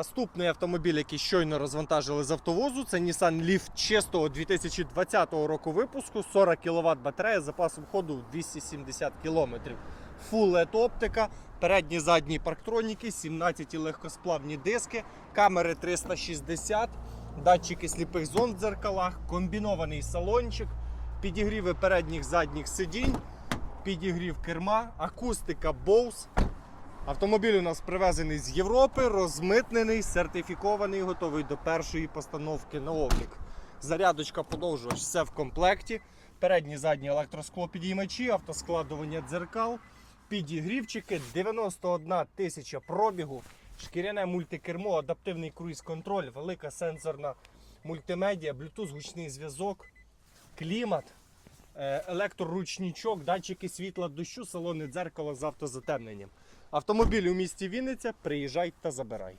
Наступний автомобіль, який щойно розвантажили з автовозу, це Nissan Leaf чистого 2020 року випуску, 40 кВт батарея з запасом ходу 270 км. Full LED оптика, передні задні парктроніки, 17 легкосплавні диски, камери 360, датчики сліпих зон в дзеркалах, комбінований салончик, підігріви передніх задніх сидінь, підігрів керма, акустика Bose. Автомобіль у нас привезений з Європи, розмитнений, сертифікований, готовий до першої постановки на облік. Зарядочка подовжувач, все в комплекті. Передні задні електросклопідіймачі, автоскладування дзеркал, підігрівчики, 91 тисяча пробігу, шкіряне мультикермо, адаптивний круїз-контроль, велика сенсорна мультимедіа, Bluetooth, гучний зв'язок, клімат, електроручничок, датчики світла дощу, салони дзеркало з автозатемненням. Автомобіль у місті Вінниця, приїжджай та забирай.